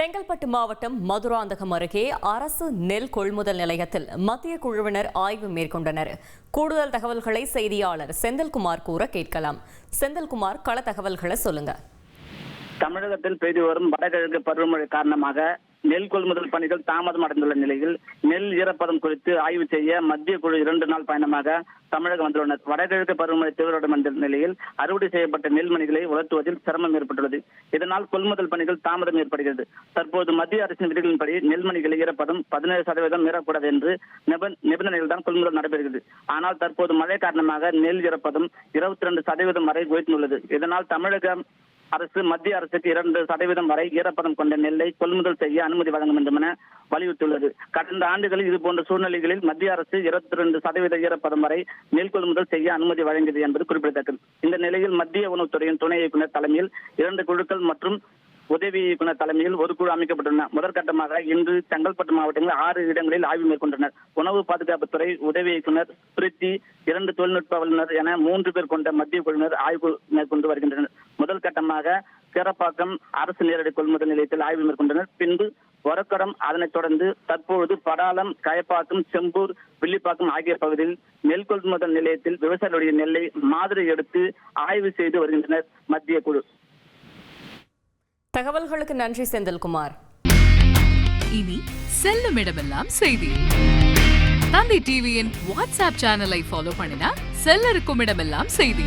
செங்கல்பட்டு மாவட்டம் மதுராந்தகம் அருகே அரசு நெல் கொள்முதல் நிலையத்தில் மத்திய குழுவினர் ஆய்வு மேற்கொண்டனர். கூடுதல் தகவல்களை செய்தியாளர் செந்தில்குமார் கூற கேட்கலாம். செந்தில்குமார் கள தகவல்களை சொல்லுங்க. தமிழகத்தில் பெய்து வரும் வடகிழக்கு பருவமழை காரணமாக நெல் கொள்முதல் பணிகள் தாமதம் அடைந்துள்ள நிலையில் நெல் ஈரப்பதம் குறித்து ஆய்வு செய்ய மத்திய குழு இரண்டு நாள் பயணமாக தமிழகம் வந்துள்ளனர். வடகிழக்கு பருவமழை தீவிரமடைந்த என்ற நிலையில் அறுவடை செய்யப்பட்ட நெல்மணிகளை உலர்த்துவதில் சிரமம் ஏற்பட்டுள்ளது. இதனால் கொள்முதல் பணிகள் தாமதம் ஏற்படுகிறது. தற்போது மத்திய அரசின் விதிகளின்படி நெல்மணிகளை ஈரப்பதம் பதினேழு சதவீதம் மீறக்கூடாது என்று நிபந்தனைகள் தான் கொள்முதல் நடைபெறுகிறது. ஆனால் தற்போது மழை காரணமாக நெல் ஈரப்பதம் இருபத்தி ரெண்டு சதவீதம் வரை உயர்ந்துள்ளது. இதனால் தமிழகம் அரசு மத்திய அரசுக்கு இரண்டு சதவீதம் வரை ஈரப்பதம் கொண்ட நெல்லை கொள்முதல் செய்ய அனுமதி வழங்க வேண்டும் என வலியுறுத்தியுள்ளது. கடந்த ஆண்டுகளில் இதுபோன்ற சூழ்நிலைகளில் மத்திய அரசு இருபத்தி ரெண்டு சதவீத ஈரப்பதம் வரை நெல் கொள்முதல் செய்ய அனுமதி வழங்கியது என்பது குறிப்பிடத்தக்கது. இந்த நிலையில் மத்திய உணவுத்துறையின் துணை இயக்குநர் தலைமையில் இரண்டு குழுக்கள் மற்றும் உதவி இயக்குநர் தலைமையில் ஒரு குழு அமைக்கப்பட்டுள்ளன. முதற்கட்டமாக இன்று செங்கல்பட்டு மாவட்டங்களில் ஆறு இடங்களில் ஆய்வு மேற்கொண்டனர். உணவு பாதுகாப்புத்துறை உதவி இயக்குநர் பிரித்தி இரண்டு தொழில்நுட்ப வல்லுநர் என மூன்று பேர் கொண்ட மத்திய குழுவினர் ஆய்வு மேற்கொண்டு வருகின்றனர். முதல் கட்டமாக கேரப்பாக்கம் அரசு நேரடி கொள்முதல் நிலையத்தில் ஆய்வு மேற்கொண்டனர். பின்பு ஒரக்கடம் அதனைத் தொடர்ந்து தற்பொழுது படாலம் கயப்பாக்கம் செம்பூர் வில்லிப்பாக்கம் ஆகிய பகுதியில் நெல் கொள்முதல் நிலையத்தில் விவசாயிகளுடைய நெல்லை மாதிரி எடுத்து ஆய்வு செய்து வருகின்றனர் மத்திய குழு. தகவல்களுக்கு நன்றி செந்தில்குமார். இனி செல்லும் இடமெல்லாம் செய்தி. தந்தி டிவியின் வாட்ஸ்அப் சேனலை ஃபாலோ பண்ணினா செல்ல இருக்கும் இடமெல்லாம் செய்தி.